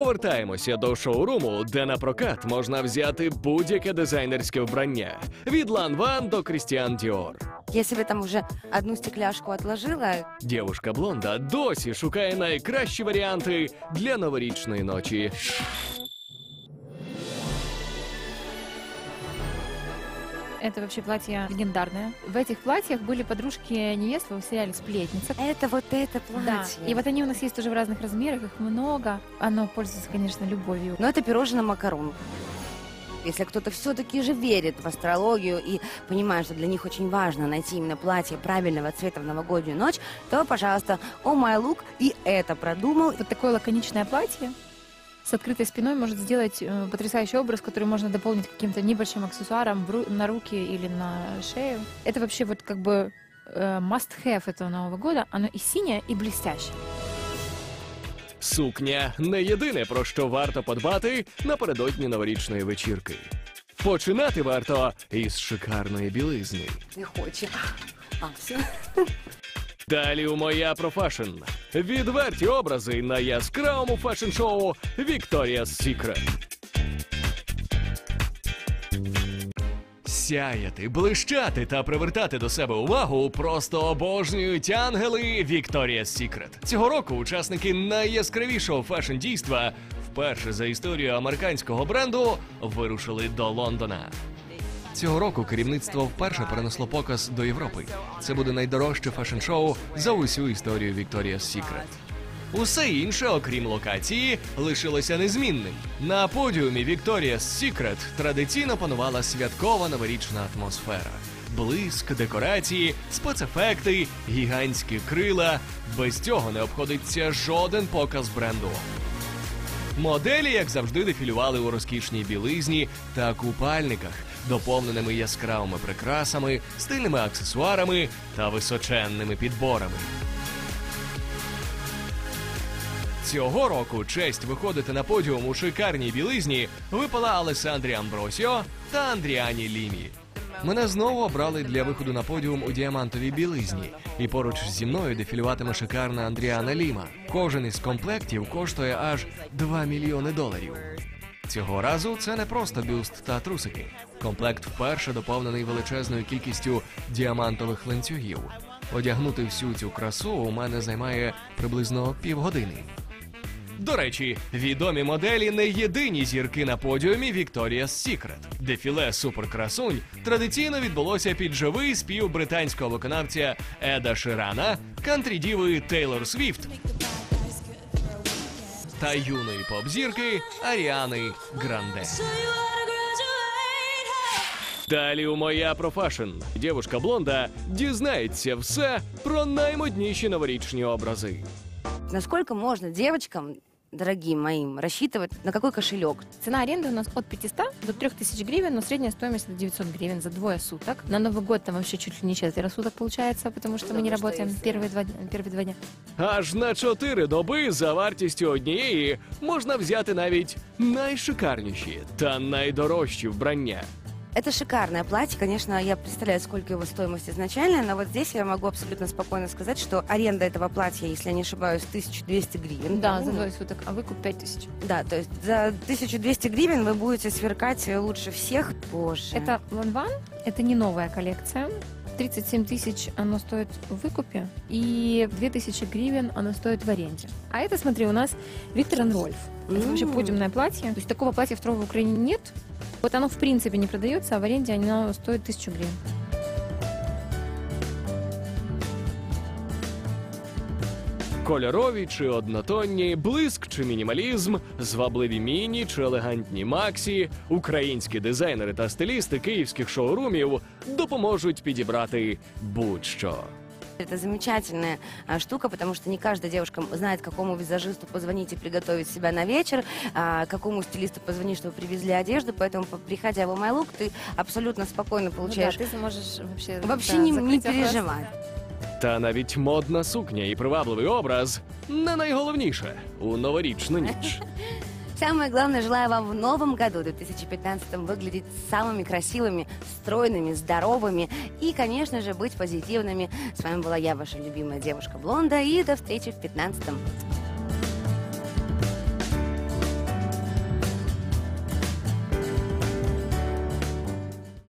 Повертаємося до шоуруму, де на прокат можна взяти будь-яке дизайнерське вбрання від Лан Ван до Крістіан Діор. Я себе там уже одну стекляшку отложила. Дівушка блонда досі шукає найкращі варіанти для новорічної ночі. Это вообще платье легендарное. В этих платьях были подружки невесты в сериале «Сплетница». Это вот это Да, платье. и вот они у нас есть тоже в разных размерах, их много. Оно пользуется, конечно, любовью. Но это пирожное макарон. Если кто-то все-таки же верит в астрологию и понимает, что для них очень важно найти именно платье правильного цвета в новогоднюю ночь, то, пожалуйста, о май лук и это продумал. Вот такое лаконичное платье с открытой спиной может сделать э, потрясающий образ, который можно дополнить каким-то небольшим аксессуаром в ру- на руки или на шею. Это вообще вот как бы э, must-have этого Нового года. Оно и синее, и блестящее. Сукня не єдине, про що варто подбати напередодні новорічної вечірки. Починати варто із шикарної білизни. Не хочет. А, все. Далі у моя профашн. Відверті образи на яскравому фешн-шоу Victoria's Secret. Сяяти, блищати та привертати до себе увагу просто обожнюють ангели Victoria's Secret. Цього року учасники найяскравішого фешн-дійства вперше за історію американського бренду вирушили до Лондона. Цього року керівництво вперше перенесло показ до Європи. Це буде найдорожче фешн-шоу за усю історію Victoria's Secret. Усе інше, окрім локації, лишилося незмінним. На подіумі Victoria's Secret традиційно панувала святкова новорічна атмосфера. Блиск, декорації, спецефекти, гігантські крила. Без цього не обходиться жоден показ бренду. Моделі, як завжди, дефілювали у розкішній білизні та купальниках, доповненими яскравими прикрасами, стильними аксесуарами та височенними підборами. Цього року честь виходити на подіум у шикарній білизні випала Алесандрі Амбросіо та Андріані Лімі. Мене знову обрали для виходу на подіум у діамантовій білизні, і поруч зі мною дефілюватиме шикарна Андріана Ліма. Кожен із комплектів коштує аж 2 мільйони доларів. Цього разу це не просто бюст та трусики. Комплект вперше доповнений величезною кількістю діамантових ланцюгів. Одягнути всю цю красу у мене займає приблизно півгодини. До речі, відомі моделі не єдині зірки на подіумі Victoria's Secret. Дефіле суперкрасунь традиційно відбулося під живий спів британського виконавця Еда Ширана, кантрі-діви Тейлор Свіфт та юної поп-зірки Аріани Гранде. Далі у моя профашн. Дівушка блонда дізнається все про наймодніші новорічні образи. Насколько можно девочкам, дорогим моим, рассчитывать на какой кошелек? Цена аренды у нас от 500 до 3000 гривен, но средняя стоимость это 900 гривен за двое суток. На Новый год там вообще чуть ли не четверо суток получается, потому что мы не Потому что работаем есть- первые два, дня- первые два дня. Аж на чотири доби за вартістю однієї можна взяти навіть найшикарніші та найдорожчі вбрання. Это шикарное платье, конечно, я представляю, сколько его стоимость изначальная, но вот здесь я могу абсолютно спокойно сказать, что аренда этого платья, если я не ошибаюсь, 1200 гривен. Да, за двое суток, а выкуп 5000. Да, то есть за 1200 гривен вы будете сверкать лучше всех. Боже. Это Ланван, это не новая коллекция. 37 тысяч оно стоит в выкупе, и 2000 гривен оно стоит в аренде. А это, смотри, у нас Виктор Рольф. Это вообще подиумное платье. То есть такого платья второго в Украине нет. Вот оно в принципе не продается, а в аренде оно стоит 1000 гривен. Кольорові чи однотонні, блиск чи мінімалізм, звабливі міні чи елегантні максі, українські дизайнери та стилісти київських шоурумів допоможуть підібрати будь-що. Это замечательная а, штука, потому что не каждая девушка знает, какому визажисту позвонить и приготовить себя на вечер, а, какому стилисту позвонить, чтобы привезли одежду. Поэтому, по- приходя в My Look, ты абсолютно спокойно получаешь. Ну да, ты сможешь вообще, Вообще да, не, не закрыть вопрос. переживай. Та навіть модна сукня і привабливий образ не найголовніше у новорічну ніч. Самое главное, желаю вам в новом году, 2015, выглядеть самыми красивыми, стройными, здоровыми и, конечно же, быть позитивными. С вами была я, ваша любимая девушка Блонда, и до встречи в 15